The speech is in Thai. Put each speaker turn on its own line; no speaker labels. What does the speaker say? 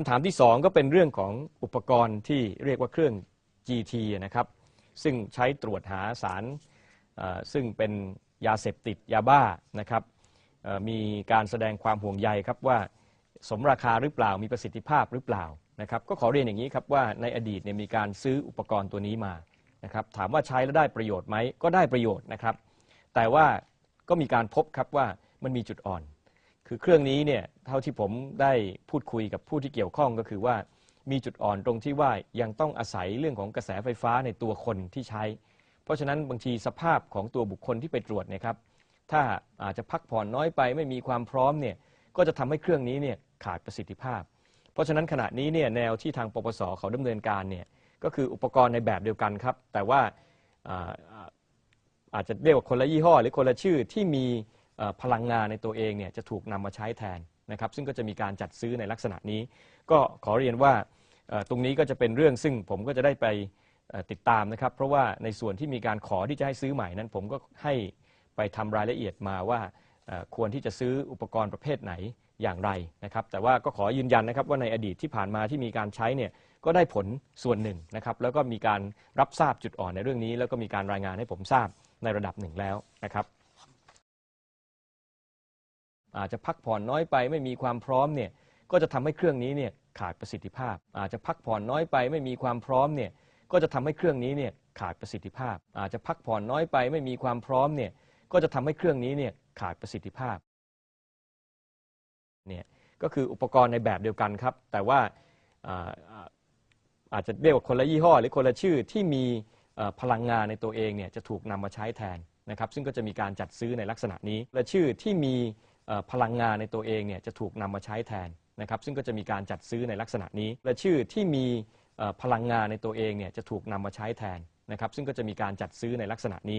คำถามที่สองก็เป็นเรื่องของอุปกรณ์ที่เรียกว่าเครื่อง GT นะครับ ซึ่งใช้ตรวจหาสารซึ่งเป็นยาเสพติดยาบ้านะครับมีการแสดงความห่วงใยครับว่าสมราคาหรือเปล่ามีประสิทธิภาพหรือเปล่านะครับ ก็ขอเรียนอย่างนี้ครับว่าในอดีตเนี่ยมีการซื้ออุปกรณ์ตัวนี้มานะครับ ถามว่าใช้แล้วได้ประโยชน์ไหมก็ได้ประโยชน์นะครับ แต่ว่าก็มีการพบครับว่ามันมีจุดอ่อน คือเครื่องนี้เนี่ยเท่าที่ผมได้พูดคุยกับผู้ที่เกี่ยวข้องก็คือว่ามีจุดอ่อนตรงที่ว่ายังต้องอาศัยเรื่องของกระแสไฟฟ้าในตัวคนที่ใช้ เพราะฉะนั้นบางทีสภาพของตัวบุคคลที่ไปตรวจเนะครับ ถ้าอาจจะพักผ่อนน้อยไปไม่มีความพร้อมเนี่ยก็จะทำให้เครื่องนี้เนี่ยขาดประสิทธิภาพ เพราะฉะนั้นขณะนี้เนี่ยแนวที่ทางปปสเขาดำเนินการเนี่ยก็คืออุปกรณ์ในแบบเดียวกันครับ แต่ว่าอาอาจจะเรียกว่าคนละยี่ห้อ หรือคนละชื่อที่มี พลังงานในตัวเองเนี่ยจะถูกนำมาใช้แทนนะครับซึ่งก็จะมีการจัดซื้อในลักษณะนี้ ก็ขอเรียนว่าตรงนี้ก็จะเป็นเรื่องซึ่งผมก็จะได้ไปติดตามนะครับ เพราะว่าในส่วนที่มีการขอที่จะให้ซื้อใหม่นั้น ผมก็ให้ไปทำรายละเอียดมาว่าควรที่จะซื้ออุปกรณ์ประเภทไหนอย่างไรนะครับ แต่ว่าก็ขอยืนยันนะครับว่าในอดีตที่ผ่านมาที่มีการใช้เนี่ยก็ได้ผลส่วนหนึ่งนะครับ แล้วก็มีการรับทราบจุดอ่อนในเรื่องนี้ แล้วก็มีการรายงานให้ผมทราบในระดับหนึ่งแล้วนะครับ อาจจะพักผ่อนน้อยไปไม่มีความพร้อมเนี่ยก็จะทำให้เครื่องนี้เนี่ยขาดประสิทธิภาพ อาจจะพักผ่อนน้อยไปไม่มีความพร้อมเนี่ยก็จะทำให้เครื่องนี้เนี่ยขาดประสิทธิภาพ อาจจะพักผ่อนน้อยไปไม่มีความพร้อมเนี่ยก็จะทำให้เครื่องนี้เนี่ยขาดประสิทธิภาพเนี่ยก็คืออุปกรณ์ในแบบเดียวกันครับ แต่ว่าอาจจะเรียกว่าคนละยี่ห้อ หรือคนละชื่อที่มีพลังงานในตัวเองเนี่ยจะถูกนำมาใช้แทนนะครับ ซึ่งก็จะมีการจัดซื้อในลักษณะนี้และชื่อที่มี พลังงานในตัวเองเนี่ยจะถูกนำมาใช้แทนนะครับซึ่งก็จะมีการจัดซื้อในลักษณะนี้ และชื่อที่มีพลังงานในตัวเองเนี่ยจะถูกนำมาใช้แทนนะครับซึ่งก็จะมีการจัดซื้อในลักษณะนี้